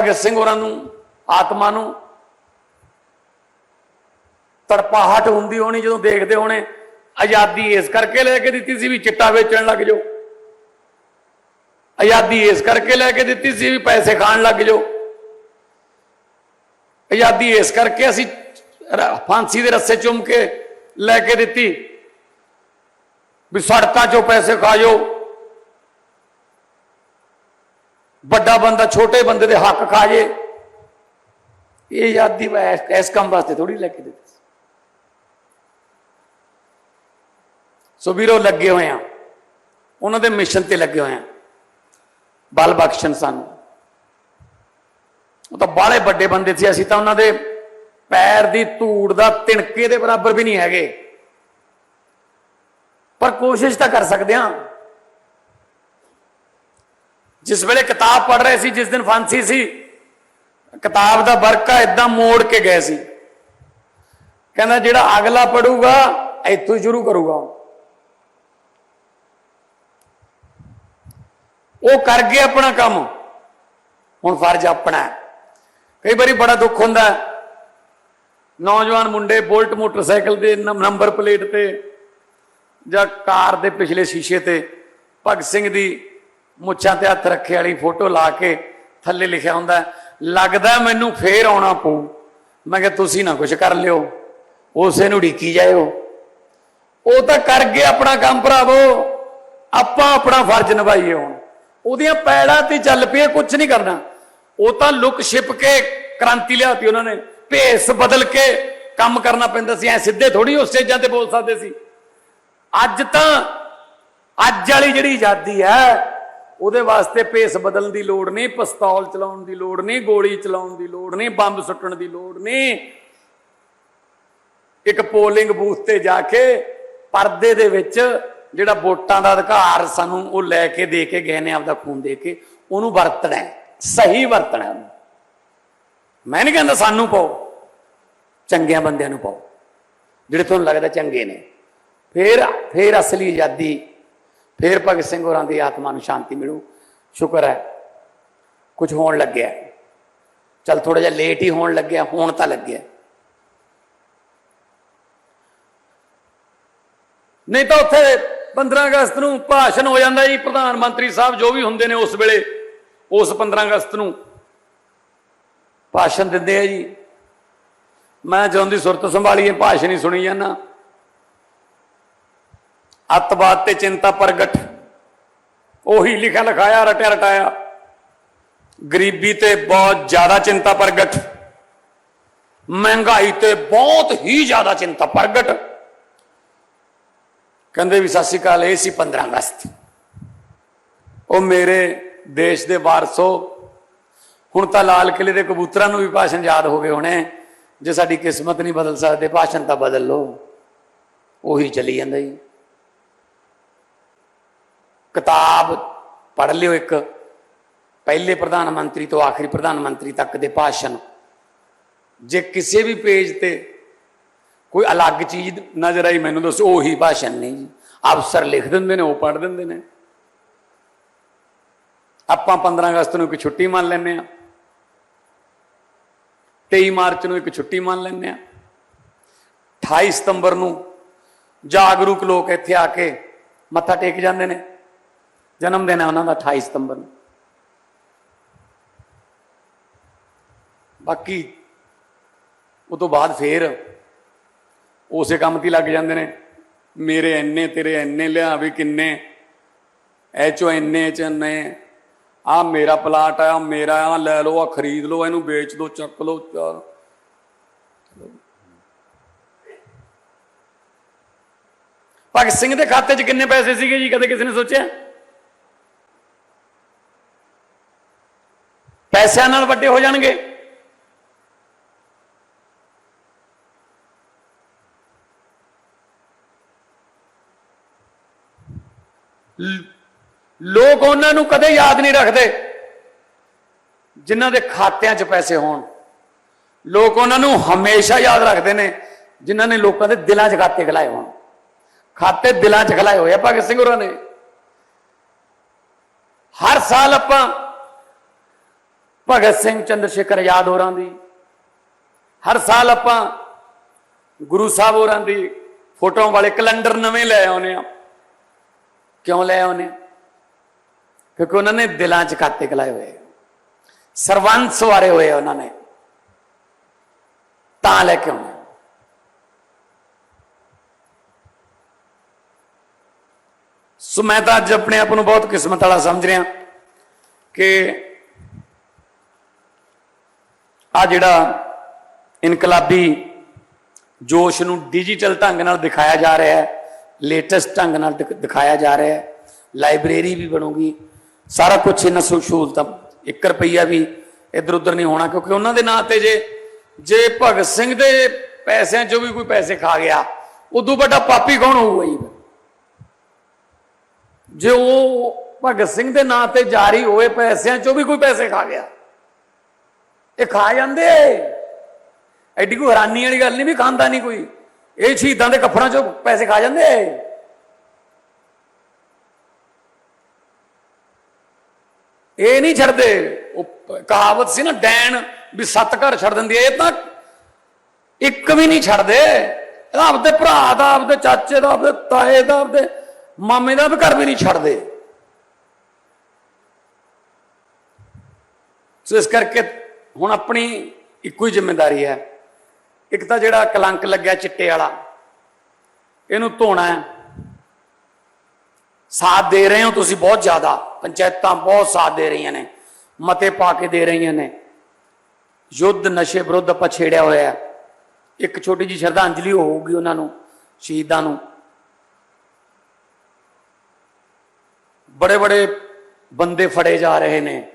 ਭਗਤ ਸਿੰਘ ਹੋਰਾਂ ਨੂੰ, ਆਤਮਾ ਨੂੰ। ਤੜਪਾਹਟ ਹੁੰਦੀ ਹੋਣੀ ਜਦੋਂ ਦੇਖਦੇ ਹੋਣੇ, ਆਜ਼ਾਦੀ ਇਸ ਕਰਕੇ ਲੈ ਕੇ ਦਿੱਤੀ ਸੀ ਵੀ ਚਿੱਟਾ ਵੇਚਣ ਲੱਗ ਜਾਓ। ਆਜ਼ਾਦੀ ਇਸ ਕਰਕੇ ਲੈ ਕੇ ਦਿੱਤੀ ਸੀ ਵੀ ਪੈਸੇ ਖਾਣ ਲੱਗ ਜਾਓ। ਆਜ਼ਾਦੀ ਇਸ ਕਰਕੇ ਅਸੀਂ ਫਾਂਸੀ ਦੇ ਰੱਸੇ ਚੁੰਮ ਕੇ ਲੈ ਕੇ ਦਿੱਤੀ ਵੀ ਸੜਕਾਂ 'ਚੋਂ ਪੈਸੇ ਖਾ ਜਾਓ। ਵੱਡਾ ਬੰਦਾ ਛੋਟੇ ਬੰਦੇ ਦੇ ਹੱਕ ਖਾ ਜੇ। ਇਹ ਆਜ਼ਾਦੀ ਮੈਂ ਇਸ- ਕੰਮ ਵਾਸਤੇ ਥੋੜੀ ਲੈ ਕੇ ਦਿੱਤੀ ਸੀ। ਸੋ ਵੀਰੋ, ਲੱਗੇ ਹੋਏ ਆ ਉਹਨਾਂ ਦੇ ਮਿਸ਼ਨ ਤੇ ਲੱਗੇ ਹੋਏ ਆ ਬਲ ਬਖਸ਼ਣ ਸਾਨੂੰ। ਉਹ ਤਾਂ ਬਾਹਲੇ ਵੱਡੇ ਬੰਦੇ ਸੀ। ਅਸੀਂ ਤਾਂ ਉਹਨਾਂ ਦੇ ਪੈਰ ਦੀ ਧੂੜ ਦਾ ਤਿਣਕੇ ਦੇ ਬਰਾਬਰ ਵੀ ਨਹੀਂ ਹੈਗੇ। ਪਰ ਕੋਸ਼ਿਸ਼ ਤਾਂ ਕਰ ਸਕਦੇ ਹਾਂ। ਜਿਸ ਵੇਲੇ ਕਿਤਾਬ ਪੜ੍ਹ ਰਹੇ ਸੀ, ਜਿਸ ਦਿਨ ਫਾਂਸੀ ਸੀ, ਕਿਤਾਬ ਦਾ ਵਰਕਾ ਇਦਾਂ ਮੋੜ ਕੇ ਗਏ ਸੀ। ਕਹਿੰਦਾ, ਜਿਹੜਾ ਅਗਲਾ ਪੜੂਗਾ ਇੱਥੋਂ ਸ਼ੁਰੂ ਕਰੂਗਾ ਉਹ। ਕਰ ਗਏ ਆਪਣਾ ਕੰਮ। ਹੁਣ ਫਰਜ਼ ਆਪਣਾ ਕਈ ਵਾਰੀ ਬੜਾ ਦੁੱਖ ਹੁੰਦਾ ਨੌਜਵਾਨ ਮੁੰਡੇ ਬੁਲਟ ਮੋਟਰਸਾਈਕਲ ਦੇ ਨੰਬਰ ਪਲੇਟ ਤੇ ਜਾਂ ਕਾਰ ਦੇ ਪਿਛਲੇ ਸ਼ੀਸ਼ੇ ਤੇ ਭਗਤ ਸਿੰਘ ਦੀ ਮੁੱਛਾਂ ਤੇ ਹੱਥ ਰੱਖੇ ਵਾਲੀ ਫੋਟੋ ਲਾ ਕੇ ਥੱਲੇ ਲਿਖਿਆ ਹੁੰਦਾ ਲੱਗਦਾ ਮੈਨੂੰ ਫੇਰ ਆਉਣਾ ਪਊ। ਮੈਂ ਕਿਹਾ, ਤੁਸੀਂ ਨਾ ਕੁਝ ਕਰ ਲਿਓ, ਉਸੇ ਨੂੰ ਢੀਕੀ ਜਾਇਓ। ਉਹ ਤਾਂ ਕਰ ਗਏ ਆਪਣਾ ਕੰਮ ਭਰਾਵੋ, ਆਪਾਂ ਆਪਣਾ ਫਰਜ਼ ਨਿਭਾਈਏ ਹੁਣ। ਉਹਦੀਆਂ ਪੈੜਾਂ ਤੇ ਚੱਲ ਪਏ ਕੁਝ ਨਹੀਂ ਕਰਨਾ। ਉਹ ਤਾਂ ਲੁਕ ਛਿਪ ਕੇ ਕ੍ਰਾਂਤੀ ਲਿਆਤੀ ਉਹਨਾਂ ਨੇ, ਭੇਸ ਬਦਲ ਕੇ ਕੰਮ ਕਰਨਾ ਪੈਂਦਾ ਸੀ। ਐ ਸਿੱਧੇ ਥੋੜੀ ਉਸ ਸਟੇਜਾਂ ਤੇ ਬੋਲ ਸਕਦੇ ਸੀ। ਅੱਜ ਤਾਂ, ਅੱਜ ਵਾਲੀ ਜਿਹੜੀ ਆਜ਼ਾਦੀ ਹੈ ਉਹਦੇ ਵਾਸਤੇ ਭੇਸ ਬਦਲਣ ਦੀ ਲੋੜ ਨਹੀਂ, ਪਿਸਤੌਲ ਚਲਾਉਣ ਦੀ ਲੋੜ ਨਹੀਂ, ਗੋਲੀ ਚਲਾਉਣ ਦੀ ਲੋੜ ਨਹੀਂ, ਬੰਬ ਸੁੱਟਣ ਦੀ ਲੋੜ ਨਹੀਂ ਇੱਕ ਪੋਲਿੰਗ ਬੂਥ ਤੇ ਜਾ ਕੇ ਪਰਦੇ ਦੇ ਵਿੱਚ ਜਿਹੜਾ ਵੋਟਾਂ ਦਾ ਅਧਿਕਾਰ ਸਾਨੂੰ ਉਹ ਲੈ ਕੇ ਦੇ ਕੇ ਗਏ ਨੇ, ਆਪਦਾ ਖੂਨ ਦੇ ਕੇ, ਉਹਨੂੰ ਵਰਤਣਾ ਸਹੀ ਵਰਤਣਾ ਉਹਨੂੰ। ਮੈਂ ਨਹੀਂ ਕਹਿੰਦਾ ਸਾਨੂੰ ਪਾਓ, ਚੰਗਿਆਂ ਬੰਦਿਆਂ ਨੂੰ ਪਾਓ, ਜਿਹੜੇ ਤੁਹਾਨੂੰ ਲੱਗਦਾ ਚੰਗੇ ਨੇ ਫਿਰ ਫਿਰ ਅਸਲੀ ਆਜ਼ਾਦੀ ਫੇਰ ਭਗਤ ਸਿੰਘ ਹੋਰਾਂ ਦੀ ਆਤਮਾ ਨੂੰ ਸ਼ਾਂਤੀ ਮਿਲੂ। ਸ਼ੁਕਰ ਹੈ, ਕੁਝ ਹੋਣ ਲੱਗਿਆ। ਚਲ ਥੋੜਾ ਜਿਹਾ ਲੇਟ ਹੀ ਹੋਣ ਲੱਗਿਆ, ਹੋਣ ਤਾਂ ਲੱਗਿਆ। ਨਹੀਂ ਤਾਂ ਉੱਥੇ 15 ਅਗਸਤ ਨੂੰ ਭਾਸ਼ਣ ਹੋ ਜਾਂਦਾ ਜੀ, ਪ੍ਰਧਾਨ ਮੰਤਰੀ ਸਾਹਿਬ ਜੋ ਵੀ ਹੁੰਦੇ ਨੇ ਉਸ ਵੇਲੇ, ਉਸ 15 ਅਗਸਤ ਨੂੰ ਭਾਸ਼ਣ ਦਿੰਦੇ ਆ ਜੀ। ਮੈਂ ਜਦੋਂ ਦੀ ਸੁਰਤ ਸੰਭਾਲੀਏ, ਭਾਸ਼ਣ ਹੀ ਸੁਣੀ ਜਾਂਦਾ। ਅੱਤਵਾਦ ਤੇ ਚਿੰਤਾ ਪ੍ਰਗਟ। ਉਹੀ ਲਿਖਿਆ, ਲਿਖਾਇਆ, ਰਟਿਆ, ਰਟਾਇਆ। ਗਰੀਬੀ ਤੇ ਬਹੁਤ ਜ਼ਿਆਦਾ ਚਿੰਤਾ ਪ੍ਰਗਟ। ਮਹਿੰਗਾਈ ਤੇ ਬਹੁਤ ਹੀ ਜ਼ਿਆਦਾ ਚਿੰਤਾ ਪ੍ਰਗਟ। ਕਹਿੰਦੇ ਵੀ ਸਤਿ ਸ਼੍ਰੀ ਅਕਾਲ, ਇਹ ਸੀ 15 ਅਗਸਤ। ਉਹ ਮੇਰੇ ਦੇਸ਼ ਦੇ ਵਾਰਸੋ। ਹੁਣ ਤਾਂ ਲਾਲ ਕਿਲੇ ਦੇ ਕਬੂਤਰਾਂ ਨੂੰ ਵੀ ਭਾਸ਼ਣ ਯਾਦ ਹੋ ਗਏ ਹੋਣੇ। ਜੇ ਸਾਡੀ ਕਿਸਮਤ ਨਹੀਂ ਬਦਲ ਸਕਦੇ, ਭਾਸ਼ਣ ਤਾਂ ਬਦਲ ਲੋ ਉਹੀ ਚੱਲੀ ਜਾਂਦਾ ਜੀ। ਕਿਤਾਬ ਪੜ੍ਹ ਲਿਓ ਇੱਕ। ਪਹਿਲੇ ਪ੍ਰਧਾਨ ਮੰਤਰੀ ਤੋਂ ਆਖਰੀ ਪ੍ਰਧਾਨ ਮੰਤਰੀ ਤੱਕ ਦੇ ਭਾਸ਼ਣ। ਜੇ ਕਿਸੇ ਵੀ ਪੇਜ ਤੇ ਕੋਈ ਅਲੱਗ ਚੀਜ਼ ਨਜ਼ਰ ਆਈ, ਮੈਨੂੰ ਦੱਸੋ, ਉਹੀ ਭਾਸ਼ਣ ਨਹੀਂ ਜੀ। ਅਫਸਰ ਲਿਖ ਦਿੰਦੇ ਨੇ, ਉਹ ਪੜ੍ਹ ਦਿੰਦੇ ਨੇ। ਆਪਾਂ 15 ਅਗਸਤ ਨੂੰ ਇੱਕ ਛੁੱਟੀ ਮੰਨ ਲੈਂਦੇ ਆ 23 ਮਾਰਚ ਨੂੰ ਇੱਕ ਛੁੱਟੀ ਮੰਨ ਲੈਂਦੇ ਆ 28 ਸਤੰਬਰ ਨੂੰ ਜਾਗਰੂਕ ਲੋਕ ਇੱਥੇ ਆ ਕੇ ਮੱਥਾ ਟੇਕ ਜਾਂਦੇ ਨੇ। ਜਨਮ ਦਿਨ ਹੈ ਉਹਨਾਂ ਦਾ 28 ਸਤੰਬਰ ਨੂੰ। ਬਾਕੀ ਉਹ ਤੋਂ ਬਾਅਦ ਫੇਰ ਉਸੇ ਕੰਮ ਤੇ ਲੱਗ ਜਾਂਦੇ ਨੇ। ਮੇਰੇ ਇੰਨੇ, ਤੇਰੇ ਇੰਨੇ, ਲਿਆ ਵੀ ਕਿੰਨੇ। ਐ ਚੋਂ ਇੰਨੇ ਚ ਇੰਨੇ। ਆ ਮੇਰਾ ਪਲਾਟ ਆ, ਮੇਰਾ ਆ, ਲੈ ਲਓ, ਆ ਖਰੀਦ ਲਓ, ਇਹਨੂੰ ਵੇਚ ਦਿਓ ਚੱਕ ਲਓ, ਚਾਰ। ਭਗਤ ਸਿੰਘ ਦੇ ਖਾਤੇ 'ਚ ਕਿੰਨੇ ਪੈਸੇ ਸੀਗੇ ਜੀ? ਕਦੇ ਕਿਸੇ ਨੇ ਸੋਚਿਆ? ਪੈਸਿਆਂ ਨਾਲ ਵੱਡੇ ਹੋ ਜਾਣਗੇ। ਲੋਕ ਉਹਨਾਂ ਨੂੰ ਕਦੇ ਯਾਦ ਨਹੀਂ ਰੱਖਦੇ ਜਿਨ੍ਹਾਂ ਦੇ ਖਾਤਿਆਂ 'ਚ ਪੈਸੇ ਹੋਣ। ਲੋਕ ਉਹਨਾਂ ਨੂੰ ਹਮੇਸ਼ਾ ਯਾਦ ਰੱਖਦੇ ਨੇ ਜਿਨ੍ਹਾਂ ਨੇ ਲੋਕਾਂ ਦੇ ਦਿਲਾਂ 'ਚ ਖਾਤੇ ਖਲਾਏ ਹੋਣ। ਖਾਤੇ ਦਿਲਾਂ 'ਚ ਖਲਾਏ ਹੋਏ ਆ ਭਗਤ ਸਿੰਘ ਹੋਰਾਂ ਨੇ। ਹਰ ਸਾਲ ਆਪਾਂ ਭਗਤ ਸਿੰਘ ਚੰਦਰ ਸ਼ੇਖਰ ਆਜ਼ਾਦ ਹੋਰਾਂ ਦੀ। ਹਰ ਸਾਲ ਆਪਾਂ ਗੁਰੂ ਸਾਹਿਬ ਹੋਰਾਂ ਦੀ ਫੋਟੋਆਂ ਵਾਲੇ ਕੈਲੰਡਰ ਨਵੇਂ ਲੈ ਆਉਨੇ ਆ ਕਿਉਂ ਲੈ ਆਉਨੇ ਆ? ਕਿਉਂਕਿ ਉਹਨਾਂ ਨੇ ਦਿਲਾਂ 'ਚ ਖਾਤੇ ਕਲਾਏ ਹੋਏ। ਸਰਵੰਸ ਵਾਰੇ ਹੋਏ ਆ ਉਹਨਾਂ ਨੇ। ਤਾਂ ਲੈ ਕੇ ਆਉਣੇ ਸੋ ਮੈਂ ਤਾਂ ਅੱਜ ਆਪਣੇ ਆਪ ਨੂੰ ਬਹੁਤ ਕਿਸਮਤ ਵਾਲਾ ਸਮਝ ਰਿਹਾ ਕਿ ਆ ਜਿਹੜਾ ਇਨਕਲਾਬੀ ਜੋਸ਼ ਨੂੰ ਡਿਜੀਟਲ ਢੰਗ ਨਾਲ ਦਿਖਾਇਆ ਜਾ ਰਿਹਾ ਹੈ ਲੇਟੈਸਟ ਢੰਗ ਨਾਲ ਦਿਖ- ਦਿਖਾਇਆ ਜਾ ਰਿਹਾ ਹੈ ਲਾਇਬ੍ਰੇਰੀ ਵੀ ਬਣੂਗੀ, ਸਾਰਾ ਕੁਝ ਇਹਨਾਂ ਸਹੂ- ਸਹੂਲਤਾਂ 1 ਰੁਪਈਆ ਵੀ ਇੱਧਰ ਉੱਧਰ ਨਹੀਂ ਹੋਣਾ, ਕਿਉਂਕਿ ਉਹਨਾਂ ਦੇ ਨਾਂ ਤੇ ਜੇ ਜੇ ਭਗਤ ਸਿੰਘ ਦੇ ਪੈਸਿਆਂ ਚੋਂ ਵੀ ਕੋਈ ਪੈਸੇ ਖਾ ਗਿਆ, ਉਦੋਂ ਵੱਡਾ ਪਾਪੀ ਕੌਣ ਹੋਊਗਾ ਜੀ? ਜੇ ਉਹ ਭਗਤ ਸਿੰਘ ਦੇ ਨਾਂ ਤੇ ਜਾਰੀ ਹੋਏ ਪੈਸਿਆਂ ਚੋਂ ਵੀ ਕੋਈ ਪੈਸੇ ਖਾ ਗਿਆ। ਇਹ ਖਾ ਜਾਂਦੇ ਐਡੀ ਕੋਈ ਹੈਰਾਨੀ ਵਾਲੀ ਗੱਲ ਨਹੀਂ ਵੀ ਖਾਂਦਾ ਨਹੀਂ ਕੋਈ। ਇਹ ਸ਼ਹੀਦਾਂ ਦੇ ਕੱਫਰਾਂ ਚੋਂ ਪੈਸੇ ਖਾ ਜਾਂਦੇ ਇਹ। ਨਹੀਂ ਛੱਡਦੇ। ਉਹ ਕਹਾਵਤ ਸੀ ਨਾ ਡੈਣ ਵੀ ਸੱਤ ਘਰ ਛੱਡ ਦਿੰਦੀ ਹੈ ਇਹ ਤਾਂ ਇੱਕ ਵੀ ਨਹੀਂ ਛੱਡਦੇ। ਇਹਦਾ ਆਪਦੇ ਭਰਾ ਦਾ, ਆਪਦੇ ਚਾਚੇ ਦਾ, ਆਪਦੇ ਤਾਏ ਦਾ, ਆਪਦੇ ਮਾਮੇ ਦਾ ਵੀ ਘਰ ਵੀ ਨਹੀਂ ਛੱਡਦੇ। ਸੋ ਇਸ ਕਰਕੇ ਹੁਣ ਆਪਣੀ ਇੱਕੋ ਹੀ ਜ਼ਿੰਮੇਵਾਰੀ ਹੈ। ਇੱਕ ਤਾਂ ਜਿਹੜਾ ਕਲੰਕ ਲੱਗਿਆ ਚਿੱਟੇ ਵਾਲਾ, ਇਹਨੂੰ ਧੋਣਾ ਹੈ। ਸਾਥ ਦੇ ਰਹੇ ਹੋ ਤੁਸੀਂ ਬਹੁਤ ਜ਼ਿਆਦਾ, ਪੰਚਾਇਤਾਂ ਬਹੁਤ ਸਾਥ ਦੇ ਰਹੀਆਂ ਨੇ, ਮਤੇ ਪਾ ਕੇ ਦੇ ਰਹੀਆਂ ਨੇ। ਯੁੱਧ ਨਸ਼ੇ ਵਿਰੁੱਧ ਆਪਾਂ ਛੇੜਿਆ ਹੋਇਆ ਹੈ। ਇੱਕ ਛੋਟੀ ਜੀ ਸ਼ਰਧਾਂਜਲੀ ਹੋਊਗੀ ਉਹਨਾਂ ਨੂੰ, ਸ਼ਹੀਦਾਂ ਨੂੰ। ਬੜੇ ਬੜੇ ਬੰਦੇ ਫੜੇ ਜਾ ਰਹੇ ਨੇ।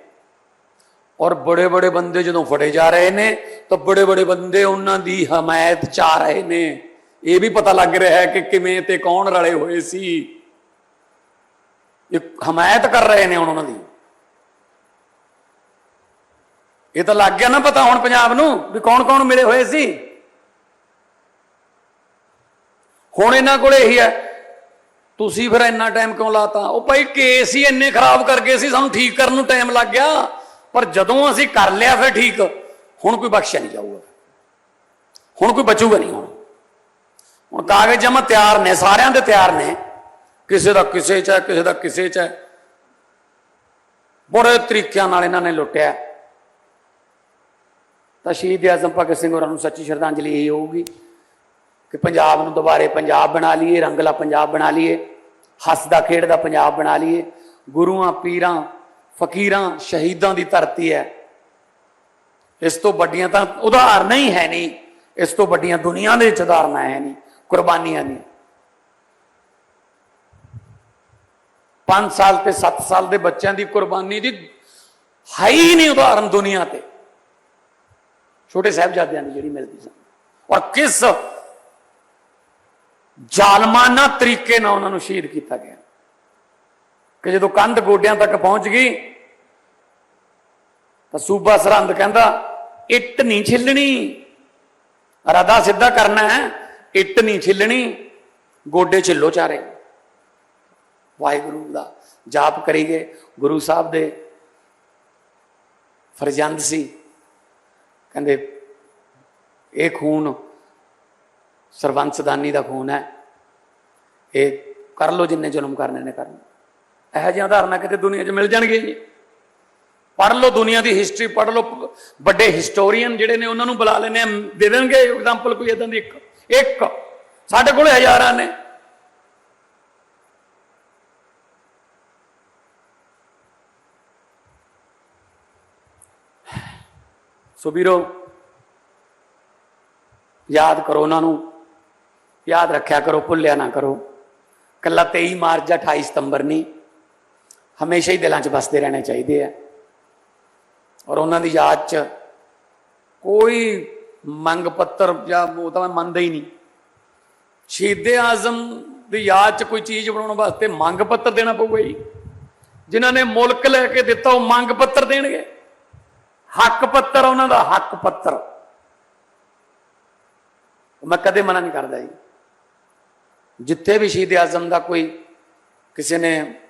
ਔਰ ਬੜੇ ਬੜੇ ਬੰਦੇ ਜਦੋਂ ਫੜੇ ਜਾ ਰਹੇ ਨੇ, ਤਾਂ ਬੜੇ ਬੜੇ ਬੰਦੇ ਉਹਨਾਂ ਦੀ ਹਮਾਇਤ ਚ ਰਹੇ ਨੇ। ਇਹ ਵੀ ਪਤਾ ਲੱਗ ਰਿਹਾ ਹੈ ਕਿ ਕਿਵੇਂ ਤੇ ਕੌਣ ਰਲੇ ਹੋਏ ਸੀ। ਇਹ ਹਮਾਇਤ ਕਰ ਰਹੇ ਨੇ ਹੁਣ ਉਹਨਾਂ ਦੀ। ਇਹ ਤਾਂ ਲੱਗ ਗਿਆ ਨਾ ਪਤਾ ਹੁਣ ਪੰਜਾਬ ਨੂੰ ਵੀ ਕੌਣ ਕੌਣ ਮਿਲੇ ਹੋਏ ਸੀ। ਹੁਣ ਇਹਨਾਂ ਕੋਲੇ ਇਹੀ ਹੈ, ਤੁਸੀਂ ਫਿਰ ਇੰਨਾ ਟਾਈਮ ਕਿਉਂ ਲਾਤਾ? ਉਹ ਭਾਈ ਕੇਸ ਹੀ ਇੰਨੇ ਖਰਾਬ ਕਰ ਗਏ ਸੀ, ਸਾਨੂੰ ਠੀਕ ਕਰਨ ਨੂੰ ਟਾਈਮ ਲੱਗ ਗਿਆ। ਪਰ ਜਦੋਂ ਅਸੀਂ ਕਰ ਲਿਆ ਫਿਰ ਠੀਕ। ਹੁਣ ਕੋਈ ਬਖਸ਼ਿਆ ਨਹੀਂ ਜਾਊਗਾ। ਹੁਣ ਕੋਈ ਬਚੂਗਾ ਨਹੀਂ ਹੁਣ। ਹੁਣ ਕਾਗਜ਼ ਜਮਾ ਤਿਆਰ ਨੇ, ਸਾਰਿਆਂ ਦੇ ਤਿਆਰ ਨੇ। ਕਿਸੇ ਦਾ ਕਿਸੇ ਚ ਹੈ, ਕਿਸੇ ਦਾ ਕਿਸੇ ਚ ਹੈ। ਬੜੇ ਤਰੀਕਿਆਂ ਨਾਲ ਇਹਨਾਂ ਨੇ ਲੁੱਟਿਆ। ਤਾਂ ਸ਼ਹੀਦ ਆਜ਼ਮ ਭਗਤ ਸਿੰਘ ਹੋਰਾਂ ਨੂੰ ਸੱਚੀ ਸ਼ਰਧਾਂਜਲੀ ਇਹ ਹੋਊਗੀ ਕਿ ਪੰਜਾਬ ਨੂੰ ਦੁਬਾਰੇ ਪੰਜਾਬ ਬਣਾ ਲਈਏ, ਰੰਗਲਾ ਪੰਜਾਬ ਬਣਾ ਲਈਏ, ਹੱਸਦਾ ਖੇਡਦਾ ਪੰਜਾਬ ਬਣਾ ਲਈਏ। ਗੁਰੂਆਂ, ਪੀਰਾਂ ਫਕੀਰਾਂ ਸ਼ਹੀਦਾਂ ਦੀ ਧਰਤੀ ਹੈ। ਇਸ ਤੋਂ ਵੱਡੀਆਂ ਤਾਂ ਉਦਾਹਰਨਾਂ ਹੀ ਹੈ ਨਹੀਂ। ਇਸ ਤੋਂ ਵੱਡੀਆਂ ਦੁਨੀਆ ਦੇ ਵਿੱਚ ਉਦਾਹਰਨਾਂ ਹੈ ਨਹੀਂ, ਕੁਰਬਾਨੀਆਂ ਨਹੀਂ। 5 ਸਾਲ ਤੇ 7 ਸਾਲ ਦੇ ਬੱਚਿਆਂ ਦੀ ਕੁਰਬਾਨੀ ਦੀ ਹੈ ਹੀ ਨਹੀਂ ਉਦਾਹਰਨ ਦੁਨੀਆ ਤੇ। ਛੋਟੇ ਸਾਹਿਬਜ਼ਾਦਿਆਂ ਦੀ ਜਿਹੜੀ ਮਿਲਦੀ ਸਨ ਔਰ ਕਿਸ ਜ਼ਾਲਮਾਨਾ ਤਰੀਕੇ ਨਾਲ ਉਹਨਾਂ ਨੂੰ ਸ਼ਹੀਦ ਕੀਤਾ ਗਿਆ। ਕਿ ਜਦੋਂ ਕੰਧ ਗੋਡਿਆਂ ਤੱਕ ਪਹੁੰਚ ਗਈ, ਤਾਂ ਸੂਬਾ ਸਰਹੰਦ ਕਹਿੰਦਾ, ਇੱਟ ਨਹੀਂ ਛਿੱਲਣੀ। ਰਦਾ ਸਿੱਧਾ ਕਰਨਾ ਹੈ, ਇੱਟ ਨਹੀਂ ਛਿੱਲਣੀ। ਗੋਡੇ ਛਿੱਲੋ ਚਾਰੇ। ਵਾਹਿਗੁਰੂ ਦਾ ਜਾਪ ਕਰੀਏ। ਗੁਰੂ ਸਾਹਿਬ ਦੇ ਫਰਜ਼ੰਦ ਸੀ। ਕਹਿੰਦੇ, ਇਹ ਖੂਨ ਸਰਵੰਸਦਾਨੀ ਦਾ ਖੂਨ ਹੈ। ਇਹ ਕਰ ਲੋ ਜਿੰਨੇ ਜ਼ੁਲਮ ਕਰਨੇ ਨੇ ਕਰਨ। ਇਹੋ ਜਿਹੀਆਂ ਉਦਾਹਰਨਾਂ ਕਿਤੇ ਦੁਨੀਆ 'ਚ ਮਿਲ ਜਾਣਗੀਆਂ ਜੀ। ਪੜ੍ਹ ਲਓ ਦੁਨੀਆ ਦੀ ਹਿਸਟਰੀ ਪੜ੍ਹ ਲਓ ਵੱਡੇ ਹਿਸਟੋਰੀਅਨ ਜਿਹੜੇ ਨੇ, ਉਹਨਾਂ ਨੂੰ ਬੁਲਾ ਲੈਣੇ ਆ ਦੇ ਦੇਣਗੇ ਐਗਜ਼ਾਮਪਲ ਕੋਈ ਇਦਾਂ ਦੀ ਇੱਕ। ਇੱਕ, ਸਾਡੇ ਕੋਲ ਹਜ਼ਾਰਾਂ ਨੇ। ਸੋ ਵੀਰੋ, ਯਾਦ ਕਰੋ ਉਹਨਾਂ ਨੂੰ। ਯਾਦ ਰੱਖਿਆ ਕਰੋ, ਭੁੱਲਿਆ ਨਾ ਕਰੋ। ਕੱਲਾ 23 ਮਾਰਚ ਜਾਂ 28 ਸਤੰਬਰ ਨਹੀਂ ਹਮੇਸ਼ਾ ਹੀ ਦਿਲਾਂ 'ਚ ਵਸਦੇ ਰਹਿਣੇ ਚਾਹੀਦੇ ਆ। ਔਰ ਉਹਨਾਂ ਦੀ ਯਾਦ 'ਚ ਕੋਈ ਮੰਗ ਪੱਤਰ ਜਾਂ ਉਹ ਤਾਂ ਮੈਂ ਮੰਨਦਾ ਹੀ ਨਹੀਂ। ਸ਼ਹੀਦੇ ਆਜ਼ਮ ਦੀ ਯਾਦ 'ਚ ਕੋਈ ਚੀਜ਼ ਬਣਾਉਣ ਵਾਸਤੇ ਮੰਗ ਪੱਤਰ ਦੇਣਾ ਪਊਗਾ ਜੀ। ਜਿਨ੍ਹਾਂ ਨੇ ਮੁਲਕ ਲੈ ਕੇ ਦਿੱਤਾ ਉਹ ਮੰਗ ਪੱਤਰ ਦੇਣਗੇ। ਹੱਕ ਪੱਤਰ ਉਹਨਾਂ ਦਾ, ਹੱਕ ਪੱਤਰ। ਮੈਂ ਕਦੇ ਮਨਾ ਨਹੀਂ ਕਰਦਾ ਜੀ। ਜਿੱਥੇ ਵੀ ਸ਼ਹੀਦ ਆਜ਼ਮ ਦਾ ਕੋਈ ਕਿਸੇ ਨੇ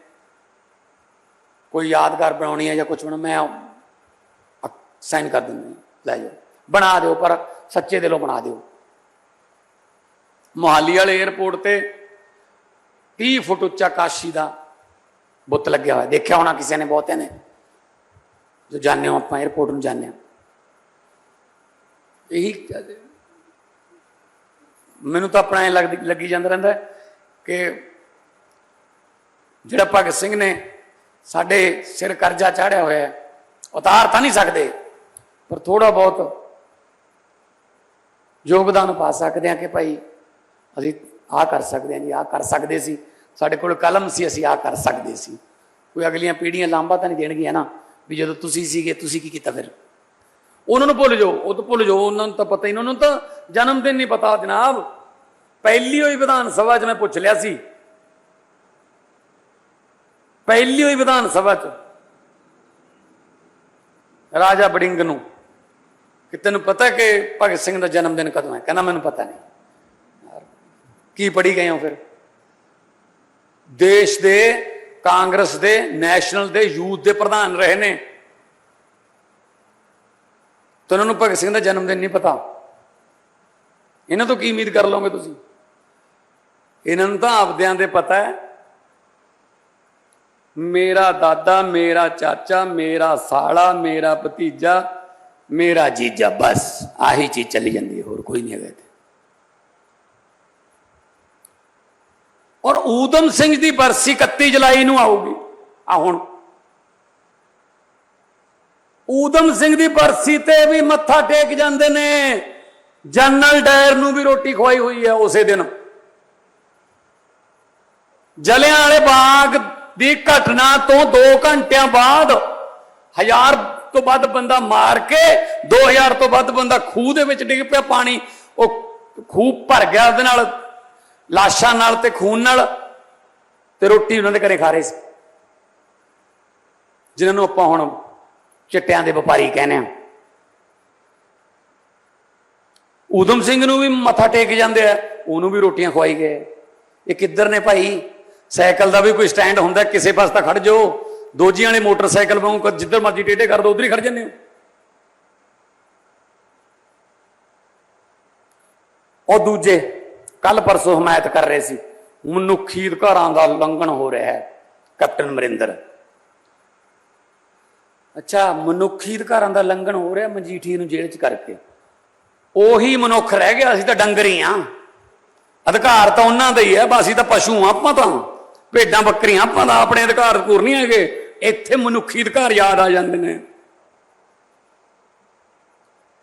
ਕੋਈ ਯਾਦਗਾਰ ਬਣਾਉਣੀ ਹੈ ਜਾਂ ਕੁਝ ਬਣਾਉਣਾ ਮੈਂ ਸਾਈਨ ਕਰ ਦਿੰਦੇ ਹਾਂ, ਲੈ ਜਾਓ ਬਣਾ ਦਿਓ ਪਰ ਸੱਚੇ ਦਿਲੋਂ ਬਣਾ ਦਿਓ ਮੋਹਾਲੀ ਵਾਲੇ 에ਅਰਪੋਰਟ ਤੇ 30 ਫੁੱਟ ਉੱਚਾ ਕਾਸ਼ੀ ਦਾ ਬੁੱਤ ਲੱਗਿਆ ਹੋਇਆ ਦੇਖਿਆ ਹੋਣਾ ਕਿਸੇ ਨੇ ਬਹੁਤਿਆਂ ਨੇ ਜੋ ਜਾਣਦੇ ਹੋ ਆਪਾਂ 에ਅਰਪੋਰਟ ਨੂੰ ਜਾਣਦੇ ਹਾਂ ਇਹੀ ਮੈਨੂੰ ਤਾਂ ਆਪਣਾ ਐ ਲੱਗਦੀ ਲੱਗੀ ਜਾਂਦਾ ਰਹਿੰਦਾ ਹੈ ਕਿ ਜਿਹੜਾ ਭਗਤ ਸਿੰਘ ਨੇ ਸਾਡੇ ਸਿਰ ਕਰਜ਼ਾ ਚਾੜਿਆ ਹੋਇਆ ਹੈ, ਉਤਾਰ ਤਾਂ ਨਹੀਂ ਸਕਦੇ, ਪਰ ਥੋੜਾ ਬਹੁਤ ਯੋਗਦਾਨ ਪਾ ਸਕਦੇ ਹਾਂ ਕਿ ਭਾਈ ਅਸੀਂ ਆਹ ਕਰ ਸਕਦੇ ਹਾਂ ਜੀ, ਆਹ ਕਰ ਸਕਦੇ ਸੀ। ਸਾਡੇ ਕੋਲ ਕਲਮ ਸੀ, ਅਸੀਂ ਆਹ ਕਰ ਸਕਦੇ ਸੀ। ਕੋਈ ਅਗਲੀਆਂ ਪੀੜ੍ਹੀਆਂ ਲਾਂਬਾ ਤਾਂ ਨਹੀਂ ਦੇਣਗੀਆਂ ਨਾ, ਵੀ ਜਦੋਂ ਤੁਸੀਂ ਸੀਗੇ, ਤੁਸੀਂ ਕੀ ਕੀਤਾ ਫਿਰ? ਉਹਨਾਂ ਨੂੰ ਭੁੱਲ ਜਾਓ, ਉਹ ਤਾਂ ਭੁੱਲ ਜਾਓ, ਉਹਨਾਂ ਨੂੰ ਤਾਂ ਪਤਾ ਹੀ ਉਹਨਾਂ ਨੂੰ ਤਾਂ ਜਨਮ ਦਿਨ ਨਹੀਂ ਪਤਾ। ਜਨਾਬ, ਪਹਿਲੀ ਹੋਈ ਵਿਧਾਨ ਸਭਾ 'ਚ ਮੈਂ ਪੁੱਛ ਲਿਆ ਸੀ ਪਹਿਲੀ ਹੋਈ ਵਿਧਾਨ ਸਭਾ 'ਚ। ਰਾਜਾ ਬੜਿੰਗ ਨੂੰ ਕਿ ਤੈਨੂੰ ਪਤਾ ਕਿ ਭਗਤ ਸਿੰਘ ਦਾ ਜਨਮ ਦਿਨ ਕਦੋਂ ਹੈ? ਕਹਿੰਦਾ, ਮੈਨੂੰ ਪਤਾ ਨਹੀਂ। ਕੀ ਪੜੀ ਗਏ ਹੋ ਫਿਰ? ਦੇਸ਼ ਦੇ, ਕਾਂਗਰਸ ਦੇ, ਨੈਸ਼ਨਲ ਦੇ, ਯੂਥ ਦੇ ਪ੍ਰਧਾਨ ਰਹੇ ਨੇ। ਤਾਂ ਉਹਨਾਂ ਨੂੰ ਭਗਤ ਸਿੰਘ ਦਾ ਜਨਮ ਦਿਨ ਨਹੀਂ ਪਤਾ। ਇਹਨਾਂ ਤੋਂ ਕੀ ਉਮੀਦ ਕਰ ਲਓਗੇ ਤੁਸੀਂ? ਇਹਨਾਂ ਨੂੰ ਤਾਂ ਆਪਦਿਆਂ ਦੇ ਪਤਾ ਹੈ ਮੇਰਾ ਦਾਦਾ, ਮੇਰਾ ਚਾਚਾ, ਮੇਰਾ ਸਾਲਾ, ਮੇਰਾ ਭਤੀਜਾ, ਮੇਰਾ ਜੀਜਾ, ਬਸ ਆਹੀ ਚੀਜ਼ ਚੱਲੀ ਜਾਂਦੀ ਹੈ, ਹੋਰ ਕੋਈ ਨਹੀਂ ਹੈਗਾ ਔਰ ਊਧਮ ਸਿੰਘ ਦੀ ਬਰਸੀ 31 ਜੁਲਾਈ ਨੂੰ ਆਊਗੀ। ਆ ਹੁਣ। ਊਧਮ ਸਿੰਘ ਦੀ ਬਰਸੀ ਤੇ ਵੀ ਮੱਥਾ ਟੇਕ ਜਾਂਦੇ ਨੇ। ਜਨਰਲ ਡਾਇਰ ਨੂੰ ਵੀ ਰੋਟੀ ਖਵਾਈ ਹੋਈ ਹੈ ਉਸੇ ਦਿਨ। ਜਲਿਆਂ ਵਾਲੇ ਬਾਗ ਦੀ ਘਟਨਾ ਤੋਂ 2 ਘੰਟਿਆਂ ਬਾਅਦ ਹਜ਼ਾਰ ਤੋਂ ਵੱਧ ਬੰਦਾ ਮਾਰ ਕੇ 2000 ਤੋਂ ਵੱਧ ਬੰਦਾ ਖੂਹ ਦੇ ਵਿੱਚ ਡਿੱਗ ਪਿਆ ਪਾਣੀ। ਉਹ ਖੂਹ ਭਰ ਗਿਆ ਉਹਦੇ ਨਾਲ, ਲਾਸ਼ਾਂ ਨਾਲ ਤੇ ਖੂਨ ਨਾਲ ਤੇ ਰੋਟੀ ਉਹਨਾਂ ਦੇ ਘਰੇ ਖਾ ਰਹੇ ਸੀ। ਜਿਨ੍ਹਾਂ ਨੂੰ ਆਪਾਂ ਹੁਣ ਚਿੱਟਿਆਂ ਦੇ ਵਪਾਰੀ ਕਹਿੰਦੇ ਆ ਊਧਮ ਸਿੰਘ ਨੂੰ ਵੀ ਮੱਥਾ ਟੇਕ ਜਾਂਦੇ ਆ, ਉਹਨੂੰ ਵੀ ਰੋਟੀਆਂ ਖਵਾਈ ਗਏ। ਇਹ ਕਿੱਧਰ ਨੇ ਭਾਈ? ਸਾਈਕਲ ਦਾ ਵੀ ਕੋਈ ਸਟੈਂਡ ਹੁੰਦਾ, ਕਿਸੇ ਪਾਸੇ ਤਾਂ ਖੜ ਜਾਓ। ਦੋਜੀਆਂ ਵਾਲੇ ਮੋਟਰਸਾਈਕਲ ਵਾਂਗੂ ਜਿੱਧਰ ਮਰਜ਼ੀ ਟੇਢੇ ਕਰ ਦੋ, ਉਧਰ ਹੀ ਖੜ ਜਾਂਦੇ ਹੋ। ਉਹ ਦੂਜੇ ਕੱਲ ਪਰਸੋਂ ਹਮਾਇਤ ਕਰ ਰਹੇ ਸੀ, ਮਨੁੱਖੀ ਅਧਿਕਾਰਾਂ ਦਾ ਉਲੰਘਣ ਹੋ ਰਿਹਾ ਹੈ, ਕੈਪਟਨ ਅਮਰਿੰਦਰ। ਅੱਛਾ, ਮਨੁੱਖੀ ਅਧਿਕਾਰਾਂ ਦਾ ਉਲੰਘਣ ਹੋ ਰਿਹਾ ਮਜੀਠੀ ਨੂੰ ਜੇਲ੍ਹ 'ਚ ਕਰਕੇ। ਉਹੀ ਮਨੁੱਖ ਰਹਿ ਗਿਆ, ਅਸੀਂ ਤਾਂ ਡੰਗਰ ਹੀ ਆ। ਅਧਿਕਾਰ ਤਾਂ ਉਹਨਾਂ ਦਾ ਹੀ ਹੈ, ਬਸ ਅਸੀਂ ਤਾਂ ਪਸ਼ੂ ਆ, ਆਪਾਂ ਤਾਂ। ਭੇਡਾਂ ਬੱਕਰੀਆਂ, ਆਪਾਂ ਤਾਂ ਆਪਣੇ ਅਧਿਕਾਰ ਪੂਰ ਨਹੀਂ ਹੈਗੇ। ਇੱਥੇ ਮਨੁੱਖੀ ਅਧਿਕਾਰ ਯਾਦ ਆ ਜਾਂਦੇ ਨੇ।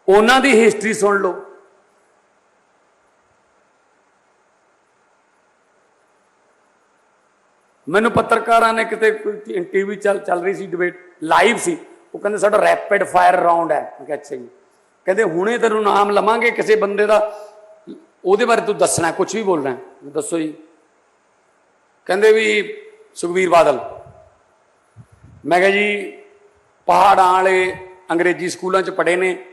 ਉਹਨਾਂ ਦੀ ਹਿਸਟਰੀ ਸੁਣ ਲਓ। ਮੈਨੂੰ ਪੱਤਰਕਾਰਾਂ ਨੇ ਕਿਤੇ ਕੋਈ ਟੀਵੀ ਚੱਲ ਚੱਲ ਰਹੀ ਸੀ ਡਿਬੇਟ ਲਾਈਵ ਸੀ। ਉਹ ਕਹਿੰਦੇ ਸਾਡਾ ਰੈਪਿਡ ਫਾਇਰ ਰਾਉਂਡ ਹੈ। ਮੈਂ ਕਿਹਾ, ਅੱਛਾ ਜੀ। ਕਹਿੰਦੇ ਹੁਣੇ ਤੈਨੂੰ ਨਾਮ ਲਵਾਂਗੇ ਕਿਸੇ ਬੰਦੇ ਦਾ। ਉਹਦੇ ਬਾਰੇ ਤੂੰ ਦੱਸਣਾ ਕੁਝ ਵੀ ਬੋਲਣਾ। ਦੱਸੋ ਜੀ। ਕਹਿੰਦੇ ਵੀ ਸੁਖਵੀਰ ਬਾਦਲ। ਮੈਂ ਕਿਹਾ ਜੀ, ਪਹਾੜਾਂ ਵਾਲੇ ਅੰਗਰੇਜ਼ੀ ਸਕੂਲਾਂ 'ਚ ਪੜ੍ਹੇ ਨੇ।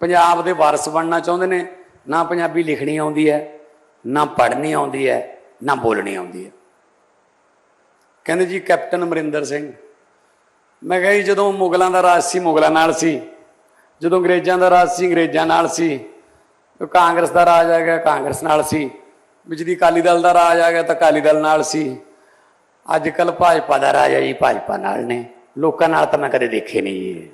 ਪੰਜਾਬ ਦੇ ਵਾਰਸ ਬਣਨਾ ਚਾਹੁੰਦੇ ਨੇ। ਨਾ ਪੰਜਾਬੀ ਲਿਖਣੀ ਆਉਂਦੀ ਹੈ, ਨਾ ਪੜ੍ਹਨੀ ਆਉਂਦੀ ਹੈ, ਨਾ ਬੋਲਣੀ ਆਉਂਦੀ ਹੈ। ਕਹਿੰਦੇ ਜੀ, ਕੈਪਟਨ ਅਮਰਿੰਦਰ ਸਿੰਘ। ਮੈਂ ਕਿਹਾ ਜੀ, ਜਦੋਂ ਮੁਗਲਾਂ ਦਾ ਰਾਜ ਸੀ, ਮੁਗਲਾਂ ਨਾਲ ਸੀ। ਜਦੋਂ ਅੰਗਰੇਜ਼ਾਂ ਦਾ ਰਾਜ ਸੀ, ਅੰਗਰੇਜ਼ਾਂ ਨਾਲ ਸੀ। ਕਾਂਗਰਸ ਦਾ ਰਾਜ ਆ ਗਿਆ, ਕਾਂਗਰਸ ਨਾਲ ਸੀ। ਬਿਜਲੀ ਅਕਾਲੀ ਦਲ ਦਾ ਰਾਜ ਆ ਗਿਆ ਤਾਂ ਅਕਾਲੀ ਦਲ ਨਾਲ ਸੀ। ਅੱਜ ਕੱਲ ਭਾਜਪਾ ਦਾ ਰਾਜ ਹੈ ਜੀ, ਭਾਜਪਾ ਨਾਲ ਨੇ। ਲੋਕਾਂ ਨਾਲ ਤਾਂ ਮੈਂ ਕਦੇ ਦੇਖੇ ਨਹੀਂ ਜੀ।